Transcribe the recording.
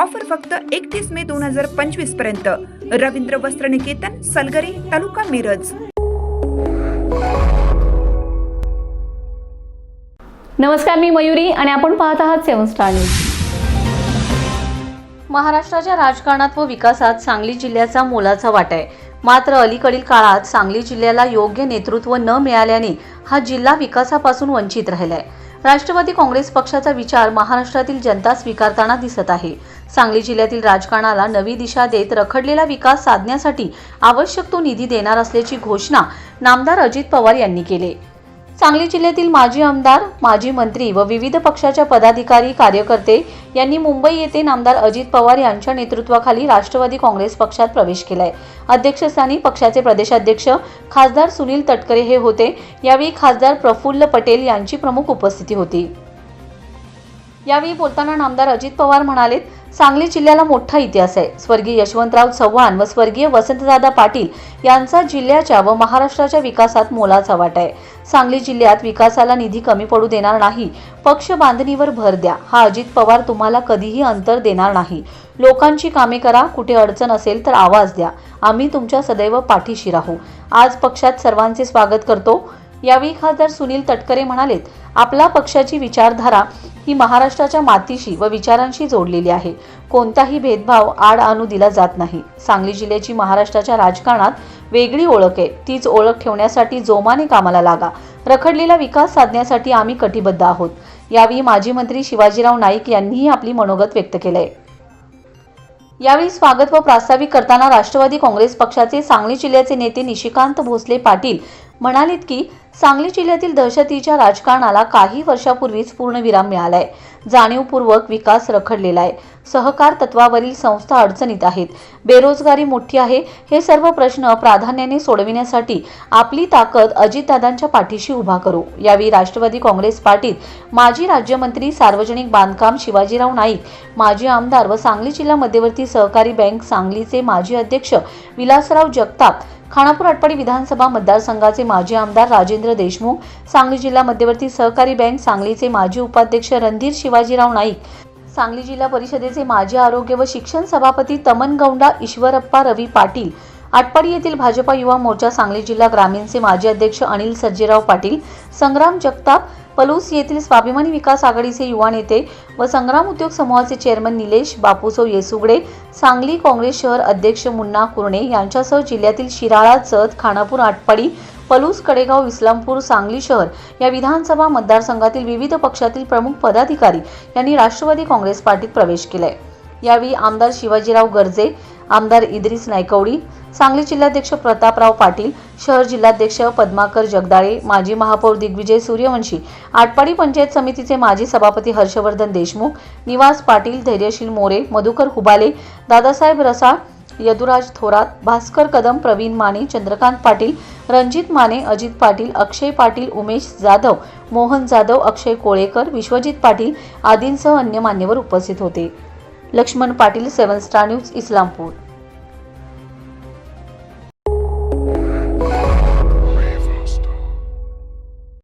Offer फक्त एकतीस मे दोन हजार पंचवीसपर्यंत. रवींद्र वस्त्र निकेतन सलगरे तालुका मिरज. नमस्कार मी मयुरी आणि आपण पाहत आहात सेवन स्टार न्यूज. महाराष्ट्राच्या राजकारणात व विकासात सांगली जिल्ह्याचा मोलाचा वाटा आहे. मात्र अलीकडील काळात सांगली जिल्ह्याला योग्य नेतृत्व न मिळाल्याने हा जिल्हा विकासापासून वंचित राहिलाय. राष्ट्रवादी काँग्रेस पक्षाचा विचार महाराष्ट्रातील जनता स्वीकारताना दिसत आहे. सांगली जिल्ह्यातील राजकारणाला नवी दिशा देत रखडलेला विकास साधण्यासाठी आवश्यक तो निधी देणार असल्याची घोषणा नामदार अजित पवार यांनी केली. सांगली जिल्ह्यातील माजी आमदार माजी मंत्री व विविध पक्षाच्या पदाधिकारी कार्यकर्ते यांनी मुंबई येथे नामदार अजित पवार यांच्या नेतृत्वाखाली राष्ट्रवादी काँग्रेस पक्षात प्रवेश केलाय. अध्यक्षस्थानी पक्षाचे प्रदेशाध्यक्ष खासदार सुनील तटकरे हे होते. यावेळी खासदार प्रफुल्ल पटेल यांची प्रमुख उपस्थिती होती. यावेळी बोलताना नामदार अजित पवार म्हणाले सांगली जिल्ह्याला मोठा इतिहास आहे. स्वर्गीय यशवंतराव चव्हाण व स्वर्गीय वसंतदादा पाटील यांचा जिल्ह्याच्या व महाराष्ट्राच्या विकासात मोलाचा वाटा आहे. सांगली जिल्ह्यात विकासाला निधी कमी पडू देणार नाही पक्ष बांधणीवर भर द्या. हा अजित पवार तुम्हाला कधीही अंतर देणार नाही. लोकांची कामे करा कुठे अडचण असेल तर आवाज द्या. आम्ही तुमच्या सदैव पाठीशी राहू. आज पक्षात सर्वांचे स्वागत करतो. यावेळी खासदार सुनील तटकरे म्हणालेत आपला पक्षाची विचारधारा ही महाराष्ट्राच्या मातीशी व विचारांशी जोडलेली आहे. कोणताही भेदभाव आड आणू दिला जात नाही. सांगली जिल्ह्याची महाराष्ट्राच्या राजकारणात वेगळी ओळख आहे. तीच ओळख ठेवण्यासाठी जोमाने कामाला लागा. रखडलेला विकास साधण्यासाठी आम्ही कटिबद्ध आहोत. यावेळी माजी मंत्री शिवाजीराव नाईक यांनीही आपली मनोगत व्यक्त केलंय. यावेळी स्वागत व प्रास्ताविक करताना राष्ट्रवादी काँग्रेस पक्षाचे सांगली जिल्ह्याचे नेते निशिकांत भोसले पाटील म्हणालेत की सांगली जिल्ह्यातील दहशतीच्या राजकारणाला काही वर्षापूर्वीच पूर्णविराम मिळालाय. जाणीवपूर्वक विकास रखडलेला आहे. सहकार तत्वावरील संस्था अडचणीत आहेत. बेरोजगारी मोठी आहे. हे सर्व प्रश्न प्राधान्याने सोडविण्यासाठी आपली ताकद अजितदादांच्या पाठीशी उभा करू. यावेळी राष्ट्रवादी काँग्रेस पार्टीत माजी राज्यमंत्री सार्वजनिक बांधकाम शिवाजीराव नाईक माजी आमदार व सांगली जिल्हा मध्यवर्ती सहकारी बँक सांगलीचे माजी अध्यक्ष विलासराव जगताप खानापूर आटपाडी विधानसभा मतदारसंघाचे माजी आमदार राजेंद्र देशमुख सांगली जिल्हा मध्यवर्ती सहकारी बँक सांगलीचे माजी उपाध्यक्ष रणधीर शिवाजीराव नाईक सांगली जिल्हा परिषदेचे माजी आरोग्य व शिक्षण सभापती तमन गौंडा ईश्वरप्पा रवी पाटील आटपाडी येथील भाजपा युवा मोर्चा सांगली जिल्हा ग्रामीणचे माजी अध्यक्ष अनिल सर्जेराव पाटील संग्राम जगताप पलूस येथील स्वाभिमानी विकास आघाडीचे युवा नेते व संग्राम उद्योग समूहाचे चेअरमन निलेश बापूसो येसुगडे सांगली काँग्रेस शहर अध्यक्ष मुन्ना कुरणे यांच्यासह जिल्ह्यातील शिराळा जत खानापूर आटपाडी पलूस कडेगाव इस्लामपूर सांगली शहर या विधानसभा मतदारसंघातील विविध पक्षातील प्रमुख पदाधिकारी यांनी राष्ट्रवादी काँग्रेस पार्टीत प्रवेश केलाय. यावेळी आमदार शिवाजीराव गर्जे आमदार इद्रिस नायकवडी सांगली जिल्हाध्यक्ष प्रतापराव पाटील शहर जिल्हाध्यक्ष पद्माकर जगदाळे माजी महापौर दिग्विजय सूर्यवंशी आटपाडी पंचायत समितीचे माजी सभापती हर्षवर्धन देशमुख निवास पाटील धैर्यशील मोरे मधुकर हुबाले दादासाहेब रसाळ यदुराज थोरात भास्कर कदम प्रवीण माने चंद्रकांत पाटील रणजित माने अजित पाटील अक्षय पाटील उमेश जाधव मोहन जाधव अक्षय कोळेकर विश्वजित पाटील आदींसह अन्य मान्यवर उपस्थित होते. Laxman Patil seven star news Islampur.